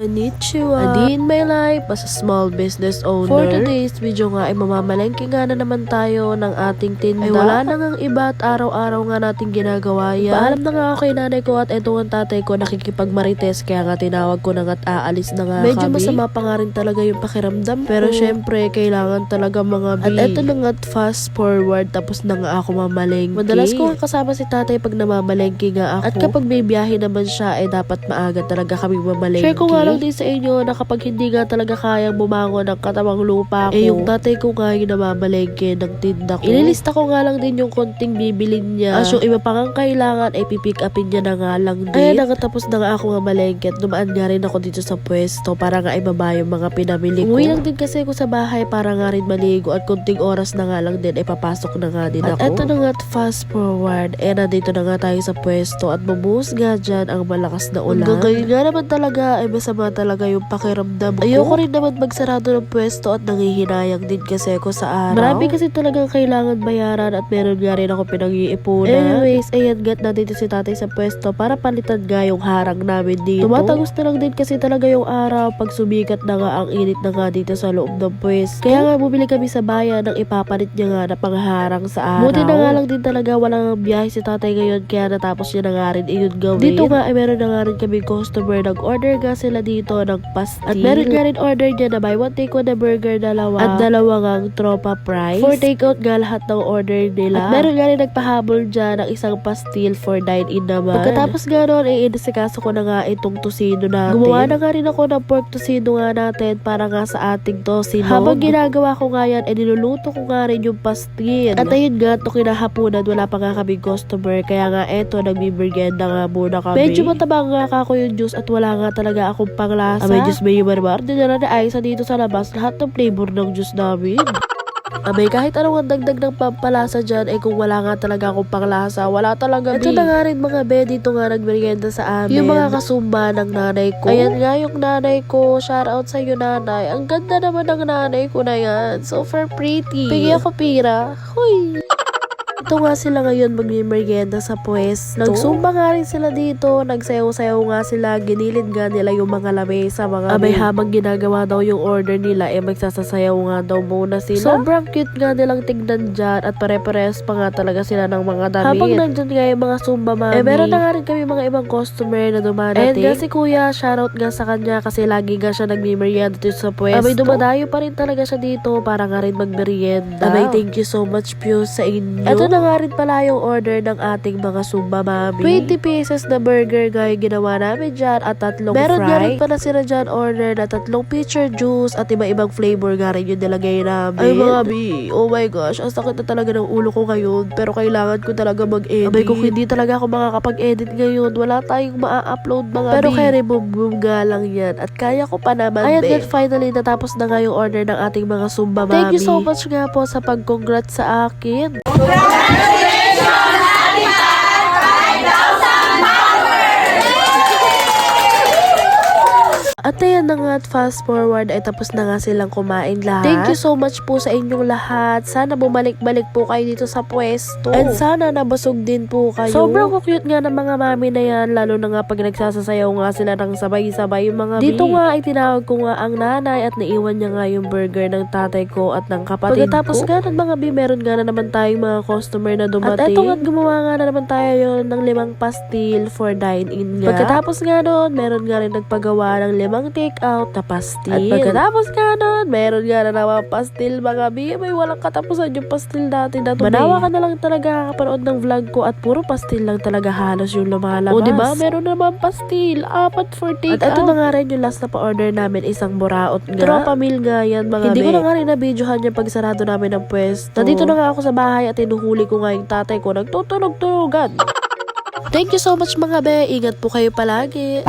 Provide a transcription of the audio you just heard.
Konnichiwa! A in my life as a small business owner. For today's video nga ay mamamalengke nga na naman tayo ng ating tinda. Ay wala na ngang iba at araw-araw nga natin ginagawa yan. Paalam na nga ako kay nanay ko at eto ang tatay ko nakikipagmarites kaya nga tinawag ko na nga at aalis na nga Medyo kami. masama pa nga rin talaga yung pakiramdam Pero syempre kailangan talaga mga At eto na nga at fast forward tapos na nga ako mamalengke. Madalas ko nga kasama si tatay pag namamalengke nga ako. At kapag may biyahe naman siya ay dapat maaga talaga kami mamalengke. Share ko nga lang din sa inyo na kapag hindi nga talaga kayang bumangon ng katawang lupa ko, eh yung tatay ko nga yung namamalengke ng tinda ko. Ililista ko nga lang din yung konting bibilin niya. As yung iba pa nga kailangan ay pipick upin niya na nga lang din. Ayan na nga tapos na nga ako nga malengke at dumaan nga rin ako dito sa pwesto para nga ibaba yung mga pinamili ko. Umuwi lang din kasi ako sa bahay para nga rin maligo at konting oras na nga lang din ay papasok na nga din At ako. At eto na nga fast forward, eh nandito na nga tayo sa pwesto at bumuhos nga dyan ang malakas na ulan. Hanggang ngayon nga naman talaga ay masama talaga yung pakiramdam ko. Ayoko rin naman magsarado ng pwesto at nangihinayang din kasi ako sa araw. Marami kasi talagang kailangan bayaran at meron nga rin ako pinag-iipunan. Anyways, ayan gat na dito si tatay sa pwesto para palitan nga yung harang namin dito. Tumatagos na lang din kasi talaga yung araw pag sumikat na nga ang init na nga dito sa loob ng pwesto. Kaya nga bumili kami sa bayan ng ipapalit niya nga na pangharang sa araw. Buti na nga lang din talaga walang biyahe si tatay ngayon kaya natapos niya na nga rin iyon gawin. Dito nga ay meron na nga rin kami customer nag-order nga sila dito ng pastil. At meron nga rin order niya na buy one take one na burger dalawa at dalawa ngang tropa price. For take out nga lahat ng order nila. At meron nga rin nagpahabol dyan ng isang pastil for dine-in naman. Pagkatapos nga noon, ay inasikaso ko na nga itong tosino natin. Gumawa na nga rin ako ng pork tosino nga natin para nga sa ating tosino. Habang ginagawa ko nga yan, ay niluluto ko nga rin yung pastil. At ayun nga, to kinahaponan, wala pa nga kaming customer. Kaya nga eto, nagbibergenda nga muna kami. Medyo mataba nga ako yung juice at wala nga talaga akong panglasa. Abay, Diyos may marmar. Dinala na ay sa dito sa labas lahat ng flavor ng juice namin. Abay, kahit anong ang dagdag ng pampalasa dyan, eh kung wala nga talaga akong panglasa, wala talaga, Ito na nga rin mga be, dito nga nagmerienda sa amin. Yung mga kasumba ng nanay ko. Ayan nga yung nanay ko, shout out sa iyo nanay. Ang ganda naman ng nanay ko na yan. Super pretty. Pigi ako pira. Huy. Ito nga sila ngayon magmimerienda sa pwesto. Nagsumba nga rin sila dito, nagsayaw-sayaw nga sila, ginilid nga nila yung mga lamesa, mga Abay habang ginagawa daw yung order nila, eh magsasasayaw nga daw muna sila. Sobrang cute nga nilang tignan dyan at pare-pares pa nga talaga sila ng mga damit. Habang nandyan nga yung mga sumba mami. Eh meron na nga rin kami mga ibang customer na dumadating. And nga si kuya, shoutout nga sa kanya kasi lagi nga siya nagmimerienda dito sa pwesto. Abay dumadayo pa rin talaga siya dito para nga rin magmerienda. Abay thank you so much Pius sa inyo. Ito na nga rin pala yung order ng ating mga sumba mami. 20 pieces na burger guy ginawa namin dyan at tatlong Meron fry. Meron nga rin pala sila dyan order na tatlong pitcher juice at iba-ibang flavor nga rin yung nilagay namin. Ay mga bi, oh my gosh, ang sakit na talaga ng ulo ko ngayon pero kailangan ko talaga mag-edit. Abay kung hindi talaga ako makakapag-edit ngayon, wala tayong maa-upload mga Pero kay remove nga lang yan at kaya ko pa naman Ayan then finally natapos na nga yung order ng ating mga sumba mami. Thank you so much nga po sa pag-congrats sa akin. Contrário! At ayan na nga at fast forward ay tapos na nga silang kumain lahat. Thank you so much po sa inyong lahat. Sana bumalik-balik po kayo dito sa pwesto. And sana nabasog din po kayo. Sobrang cute nga ng mga mami na yan. Lalo na nga pag nagsasasayaw nga sila ng sabay-sabay yung mga Dito bi. nga ay tinawag ko nga ang nanay at naiwan niya nga yung burger ng tatay ko at ng kapatid Pagkatapos ko. nga ng mga bi, meron nga na naman tayong mga customer na dumating. At eto nga gumawa nga na naman tayo yun ng limang pastil for dine-in nga. Pagkatapos nga doon, meron nga rin nagpagawa ng limang take-out na pastil. At pagkatapos nga doon, meron nga na naman pastil mga bi. May walang katapusan yung pastil natin na to. Manawa ka na lang talaga kakapanood ng vlog ko at puro pastil lang talaga halos yung lumalabas. O diba, meron na naman pastil. Apat for take-out. At ito na nga rin yung last na pa-order namin, isang buraot nga. Tropa meal nga yan mga Hindi ko na nga rin na-videohan yung pagsarado namin ng pwesto. Nandito na nga ako sa bahay at inuhuli ko nga yung tatay ko nagtutunog-tunogan. Thank you so much mga be. Ingat po kayo palagi.